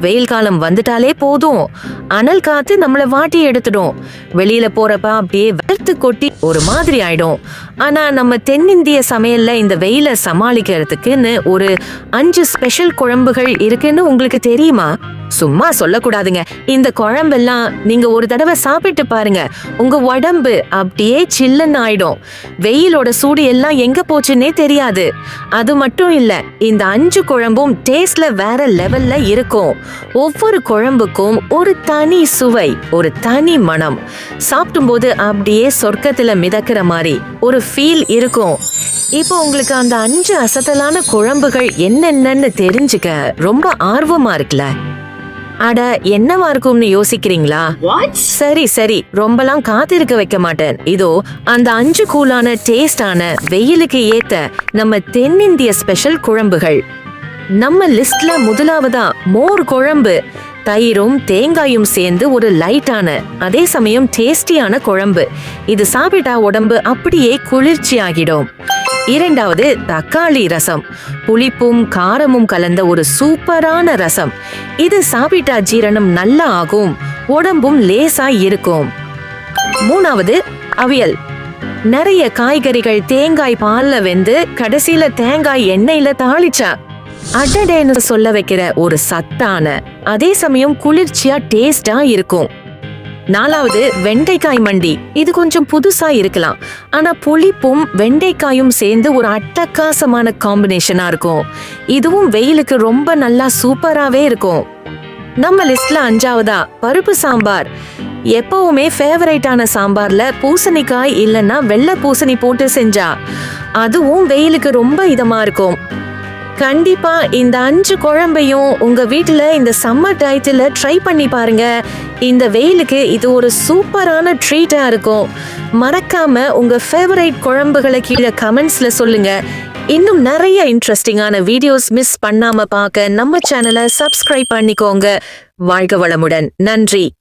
வெயில் காலம் வந்துட்டாலே போதும். அனல் காத்து நம்மளை வாட்டி எடுத்துடும். வெளியில போறப்ப அப்படியே வெறுத்து கொட்டி ஒரு மாதிரி ஆயிடும். ஆனால் நம்ம தென்னிந்திய சமையலில் இந்த வெயிலை சமாளிக்கிறதுக்குன்னு ஒரு அஞ்சு ஸ்பெஷல் குழம்புகள் இருக்குன்னு உங்களுக்கு தெரியுமா? சும்மா சொல்லக்கூடாதுங்க. இந்த குழம்பெல்லாம் நீங்க ஒரு தடவை சாப்பிட்டு பாருங்க. உங்க உடம்பு அப்படியே சில்லுன்னு ஆயிடும். வெயிலோட சூடு எல்லாம் எங்க போச்சுன்னே தெரியாது. அது மட்டும் இல்ல இந்த அஞ்சு குழம்பும் டேஸ்ட்ல வேற லெவல்ல இருக்கும். ஒவ்வொரு குழம்புக்கும் ஒரு தனி சுவை ஒரு தனி மனம். சாப்பிடும்போது அப்படியே சொர்க்கத்துல மிதக்கிற மாதிரி ஒரு ஃபீல் இருக்கும். இப்போ உங்களுக்கு அந்த அஞ்சு அசத்தலான குழம்புகள் என்னென்னன்னு தெரிஞ்சுக்க ரொம்ப ஆர்வமா இருக்குல்ல? அட என்னவா இருக்கும்னு யோசிக்கிறீங்களா? சரி சரி ரொம்பலாம் காத்திருக்க வைக்க மாட்டேன். இதோ அந்த அஞ்சு கூலான டேஸ்டான வெயிலுக்கு ஏத்த நம்ம தென்னிந்திய ஸ்பெஷல் குழம்புகள். நம்ம லிஸ்ட்ல முதலாவதா மோர் குழம்பு. தயிரும் தேங்காயும் சேர்ந்து ஒரு லைட்டான அதே சமயம் டேஸ்டியான குழம்பு. இது சாப்பிட்டா உடம்பு அப்படியே குளிர்ச்சி ஆகிடும் இரண்டாவது தக்காளி ரசம். புளிப்பும் காரமும் கலந்த ஒரு சூப்பரான ரசம். இது சாப்பிட்டா ஜீரணம் நல்லா ஆகும். உடம்பும் லேசா இருக்கும். மூணாவது அவியல். நிறைய காய்கறிகள் தேங்காய் பால்ல வெந்து கடைசியில தேங்காய் எண்ணெயில தாளிச்சா அடடேன்னு சொல்ல வைக்கிற ஒரு சத்தான அதே சமயம் குளிர்ச்சியா டேஸ்டா இருக்கும். நாலாவது வெண்டைக்காய் மண்டி. இது கொஞ்சம் புதுசா இருக்கலாம். ஆனா புளிப்பும் வெண்டைக்காயும் சேர்ந்து ஒரு அட்டகாசமான காம்பினேஷனா இருக்கும். இதுவும் வெயிலுக்கு ரொம்ப நல்லா சூப்பராகவே இருக்கும். நம்ம லிஸ்ட்ல அஞ்சாவதா பருப்பு சாம்பார். எப்பவுமே ஃபேவரைட்டான சாம்பார்ல பூசணிக்காய் இல்லைன்னா வெள்ளை பூசணி போட்டு செஞ்சா அதுவும் வெயிலுக்கு ரொம்ப இதமா இருக்கும். கண்டிப்பா இந்த அஞ்சு குழம்பையும் உங்க வீட்டுல இந்த சம்மர் டயத்துல ட்ரை பண்ணி பாருங்க. இந்த வெயிலுக்கு இது ஒரு சூப்பரான ட்ரீட்டா இருக்கும். மறக்காம உங்க ஃபேவரைட் குழம்புகளை கீழே கமெண்ட்ஸ்ல சொல்லுங்க. இன்னும் நிறைய இன்ட்ரெஸ்டிங்கான வீடியோஸ் மிஸ் பண்ணாம பார்க்க நம்ம சேனலை சப்ஸ்கிரைப் பண்ணிக்கோங்க. வாழ்க வளமுடன். நன்றி.